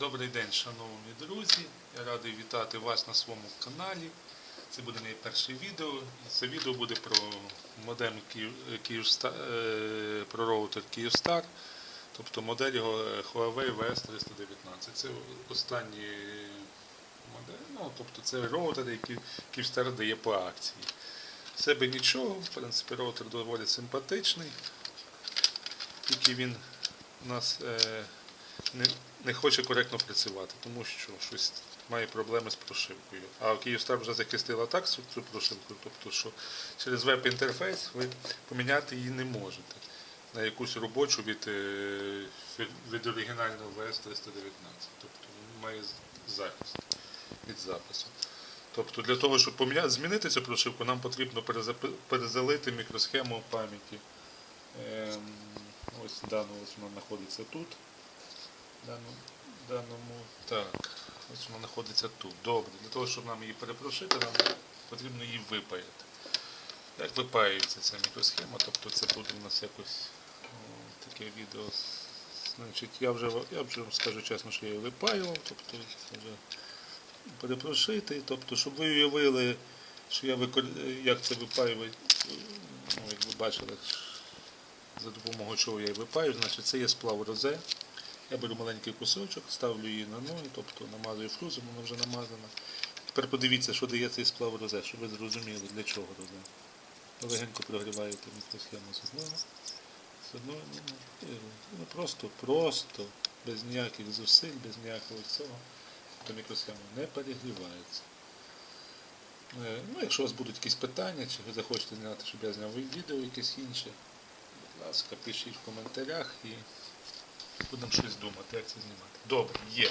Добрий день, шановні друзі. Я радий вітати вас на своєму каналі. Це буде моє перше відео. Це відео буде про модем Київ, е, про роутер Kyivstar, тобто модель його Huawei VS319. Це останні модель, ну, тобто це роутер, який Kyivstar дає по акції. В себе нічого, в принципі, роутер доволі симпатичний, тільки він у нас е, не, не хоче коректно працювати, тому що щось має проблеми з прошивкою. А Київстар вже захистила так цю прошивку, тобто що через веб-інтерфейс ви поміняти її не можете на якусь робочу від, е, від оригінального VS319. Тобто має захист від запису. Тобто для того, щоб поміняти, змінити цю прошивку, нам потрібно перезалити мікросхему пам'яті. Ем, ось дану ось вона знаходиться тут. Дану, даному, так, ось вона знаходиться тут. Добре. Для того, щоб нам її перепрошити, нам потрібно її випаяти. Як випаюється ця мікросхема, тобто це буде у нас якось о, таке відео. Значить, я вже, я вже вам скажу чесно, що я її випаював, тобто вже перепрошити, тобто, щоб ви уявили, що я викор... як це випаюваю, ну, як ви бачили, за допомогою чого я її випаю, значить це є сплав розе. Я беру маленький кусочок, ставлю її на ноги, тобто намазую флюзом, вона вже намазана. Тепер подивіться, що дає цей сплав розе, щоб ви зрозуміли, для чого розе. Легенько прогріваєте мікросхему з одного, з одного, ну, просто, просто, без ніяких зусиль, без ніякого цього, то мікросхема не перегрівається. Е, Ну, якщо у вас будуть якісь питання, чи ви захочете зняти, щоб я зняв відео якесь інше, будь ласка, пишіть в коментарях і будемо щось думати, як це знімати. Добре, є.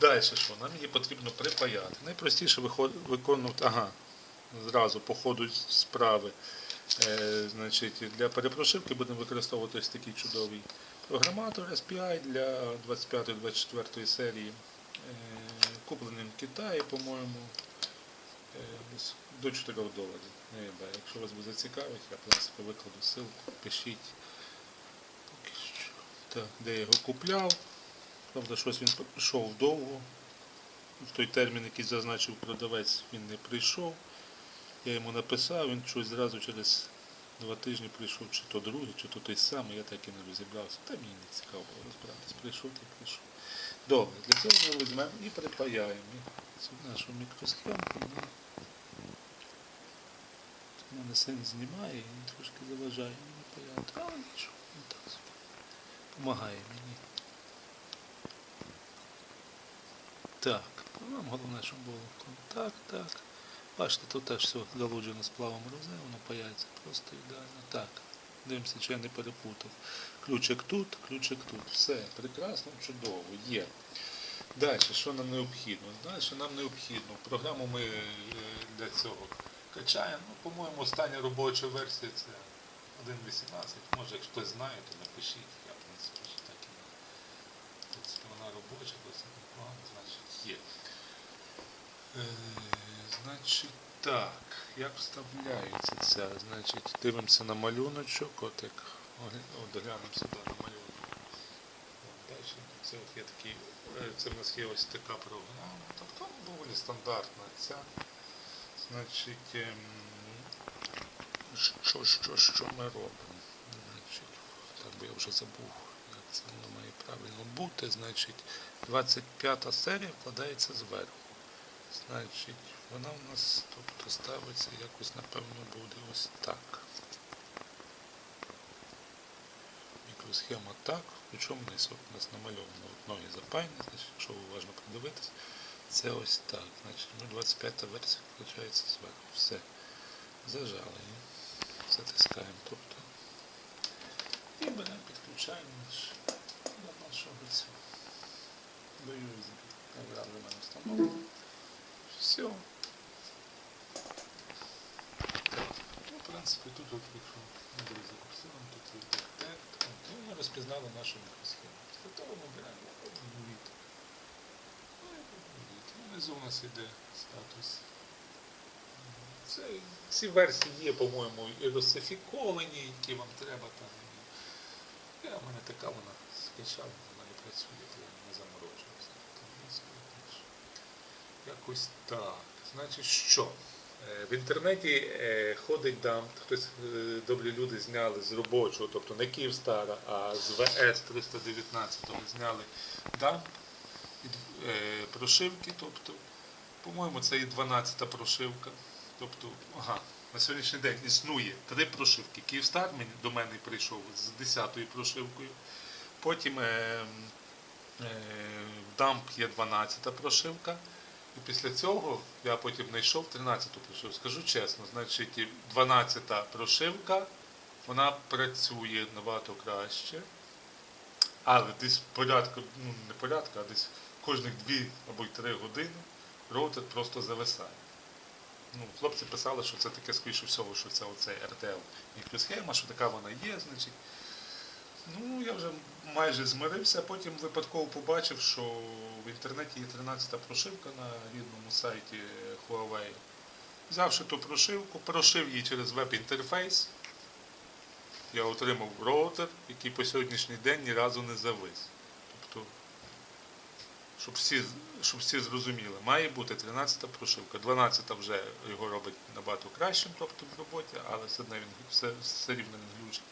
Далі що? Нам її потрібно припаяти. Найпростіше виконувати, ага, зразу по ходу справи. Е, значить, для перепрошивки будемо використовувати ось такий чудовий програматор SPI для 25-24 серії. Е, куплений в Китаї, по-моєму, е, до 4 доларів. Якщо вас буде зацікавить, я в принципі викладу ссылку, пишіть. Так, де я його купляв. Правда, щось він йшов довго. В той термін, який зазначив продавець, він не прийшов. Я йому написав, він щось зразу через два тижні прийшов, чи то другий, чи то той самий, я так і не розібрався. Та мені не цікаво було розбиратись. Прийшов, то прийшов. Добре, для цього ми візьмемо і припаяємо цю нашу мікросхемку. Тут мене син знімає і трошки заважає мені паяти. Але нічого, він так собі. Помагає мені. Так, нам головне, щоб було контакт, так. Бачите, тут теж все залуджено сплавом розе, воно паяється просто ідеально. Так. Дивимося, чи я не перепутав. Ключик тут, ключик тут. Все, прекрасно, чудово, є. Далі, що нам необхідно? Далі нам необхідно. Програму ми е, для цього качаємо. Ну, по-моєму, остання робоча версія це 1.18. Може, якщо хтось знає, то напишіть. Я, в принципі, ще так і не. В принципі, вона робоча, значить є. Е, значить, так, як вставляється ця? Значить, дивимося на малюночок, от як оглянемо сюди на малюнок. Це от є такий, е, це в нас є ось така програма. Тобто доволі стандартна ця. Значить, ем, що, що, що ми робимо? Значить, так би я вже забув, як це воно бути. Значить, 25 серія вкладається зверху. Значить, вона у нас тобто ставиться якось, напевно, буде ось так. Мікросхема так, причому десь у нас намальовано от ноги запаяні, значить, якщо уважно придивитись, це ось так. Значить, ну, 25 версія включається зверху. Все. Зажали. Затискаємо. Тобто. І беремо, підключаємо наш цього. До в мене встановлена. Все. Ну, в принципі, тут, от, якщо ми буде закурсовано, тут є детект. Ну, ми розпізнали нашу мікросхему. Після того ми беремо обновити. Ну. Ну, Внизу у нас іде статус. Це, ці версії є, по-моєму, і розсифіковані, які вам треба там. Я, у мене така вона скачала, вона не працює, я не. Якось так. Значить, що? Е, В інтернеті е, ходить дамп, хтось е, добрі люди зняли з робочого, тобто не Київстара, а з ВС 319 зняли дамп прошивки, тобто, по-моєму, це і 12-та прошивка. Тобто, ага, на сьогоднішній день існує три прошивки. Київстар до мене прийшов з 10-ю прошивкою. Потім е, е, дамп є 12-та прошивка. І після цього я потім знайшов 13-ту прошивку. Скажу чесно, значить, 12-та прошивка, вона працює набагато краще. Але десь порядку, ну не порядку, а десь кожних 2 або 3 години роутер просто зависає. Ну, хлопці писали, що це таке, скоріше всього, що це оцей RTL мікросхема, що така вона є, значить. Ну, я вже майже змирився, потім випадково побачив, що в інтернеті є 13-та прошивка на рідному сайті Huawei. Взявши ту прошивку, прошив її через веб-інтерфейс, я отримав роутер, який по сьогоднішній день ні разу не завис. Тобто, щоб всі, щоб всі зрозуміли, має бути 13-та прошивка. 12-та вже його робить набагато кращим, тобто в роботі, але все, одно він, все, все рівно він глючить.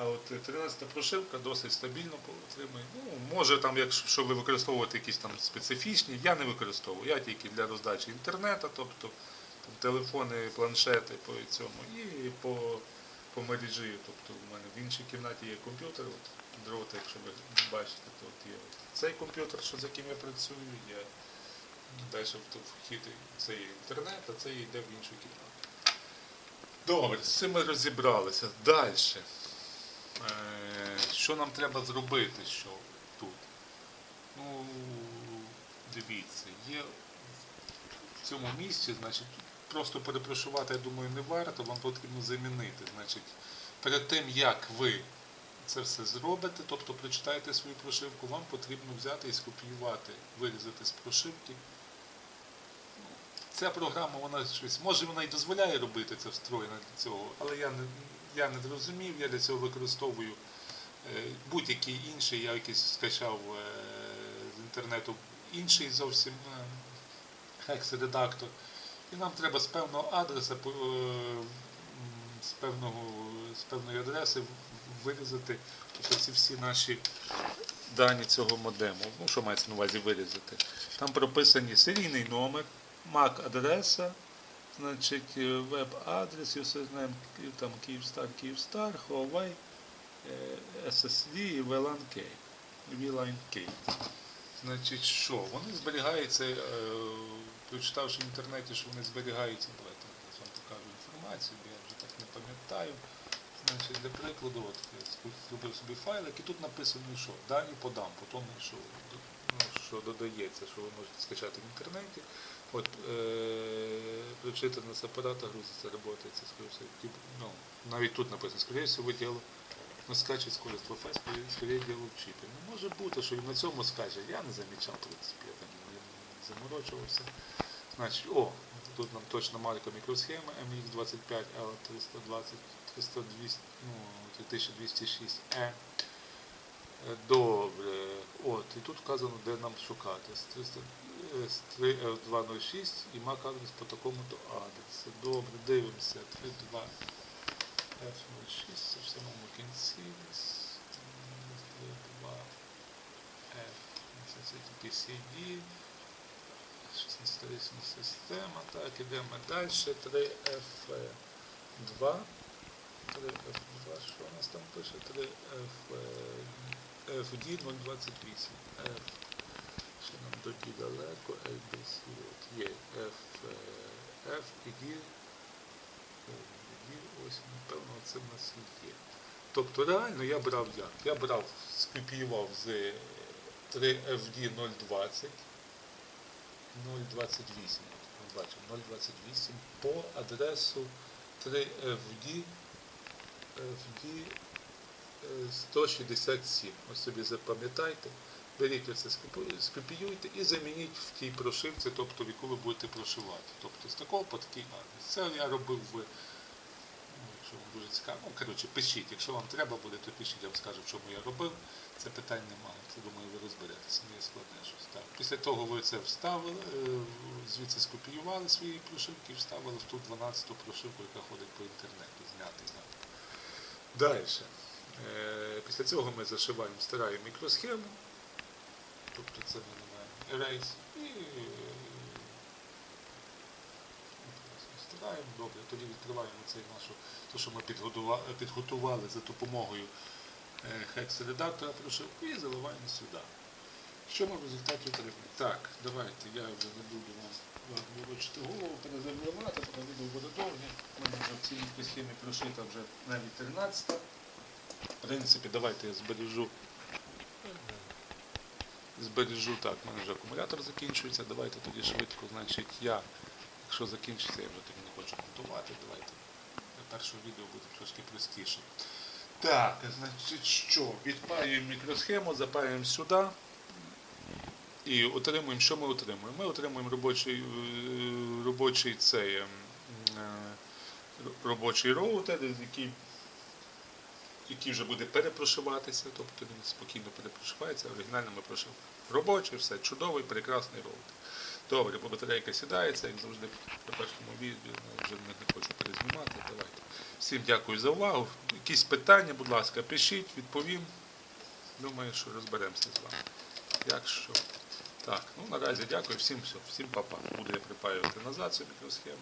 А от 13-та прошивка досить стабільно отримує. Ну, може там, якщо ви використовуєте якісь там специфічні, я не використовую. Я тільки для роздачі інтернету, тобто там, телефони, планшети по цьому і по, по мережі. Тобто в мене в іншій кімнаті є комп'ютер, от, дроти, якщо ви бачите, то от є от цей комп'ютер, що з яким я працюю, є далі вхід, це є інтернет, а це йде в іншу кімнату. Добре, з цим ми розібралися. Далі. Е, Що нам треба зробити що тут? Ну, дивіться, є в цьому місці, значить, просто перепрошувати, я думаю, не варто, вам потрібно замінити. Значить, перед тим, як ви це все зробите, тобто прочитаєте свою прошивку, вам потрібно взяти і скопіювати, вирізати з прошивки. Ця програма, вона щось, може вона і дозволяє робити це встроєно для цього, але я не, я не зрозумів, я для цього використовую е, будь-який інший, я якийсь скачав е, з інтернету інший зовсім е, хекс-редактор. І нам треба з певного адреса, е, з, певного, з певної адреси вирізати ці всі наші дані цього модему. Ну, що мається на увазі вирізати? Там прописані серійний номер, MAC-адреса, значить, е, веб-адрес, username, там Київстар, Київстар, Huawei, е, SSD і VLAN K. VLAN K. Значить, що? Вони зберігаються, е, прочитавши в інтернеті, що вони зберігаються, давайте я вам покажу інформацію, бо я вже так не пам'ятаю. Значить, для прикладу, от я зробив собі файлик, і тут написано, що дані подам, по тому, що, ну, що додається, що ви можете скачати в інтернеті. От, е, прочитано з апарата, грузиться, скоріше, всього, ну, навіть тут написано, скоріше всього, діло, ну, скаче скорость Wi-Fi, скоріше, діло в чіпі. Ну, може бути, що і на цьому скаче, я не замічав, в принципі, я там не заморочувався. Значить, о, тут нам точно марка мікросхема MX25 L320 300, 200, ну, 3206E. Е, Добре. От, і тут вказано, де нам шукати. З 300, е, 3F206 і MAC адрес по такому-то адресу. Добре, дивимося. 32 F06, це в самому кінці. 32 F. Це тільки CD. 16 система. Так, ідемо далі. 3F2. 3F2, що у нас там пише? 3F, FD 028. F, що нам D далеко, LBC, от є. F, е, F і D, ось, напевно, це в нас є. Тобто реально я брав як? Я брав, скопіював з 3FD 020, 028, от, ми бачимо, 028 по адресу 3FD FD е, 167. Ось собі запам'ятайте. Беріть оце, скопіюйте і замініть в тій прошивці, тобто в яку ви будете прошивати. Тобто з такого по такий адрес. Це я робив в, ну, Якщо вам дуже цікаво, ну, коротше, пишіть. Якщо вам треба буде, то пишіть, я вам скажу, чому я робив. Це питань немає. Це думаю, ви розберетеся. Не складне щось. Так. Після того ви це вставили, е, звідси скопіювали свої прошивки і вставили в ту 12-ту прошивку, яка ходить по інтернету, знятий. Да. Далі. Е, Після цього ми зашиваємо, стираємо мікросхему. Тобто це ми називаємо erase. І стираємо добре. Тоді відкриваємо цей нашу, те, що ми підготували, за допомогою е, хекс-редактора прошивку і заливаємо сюди. Що ми в результаті отримаємо? Так, давайте, я вже не буду вам вам голову, перезавлювати, тому відео буде довге. У мене вже в цій схемі прошита вже навіть 13. Принципі, давайте я збережу. Збережу так, в мене вже акумулятор закінчується. Давайте тоді швидко, значить, я, якщо закінчиться, я вже тоді не хочу монтувати. Давайте перше відео буде трошки простіше. Так, значить, що? Відпаюємо мікросхему, запаюємо сюди. І отримуємо, що ми отримуємо? Ми отримуємо робочий, е, робочий цей ем, е, робочий роутер, який, який вже буде перепрошиватися, тобто він спокійно перепрошивається, оригінально ми прошив. Робочий, все чудовий, прекрасний роутер. Добре, бо батарейка сідається, як завжди при першому відео, вже не, не хочу перезнімати. Давайте. Всім дякую за увагу. Якісь питання, будь ласка, пишіть, відповім. Думаю, що розберемося з вами. Якщо. Так, ну наразі дякую всім, все, всім папа. Буду я припаювати назад цю мікросхему.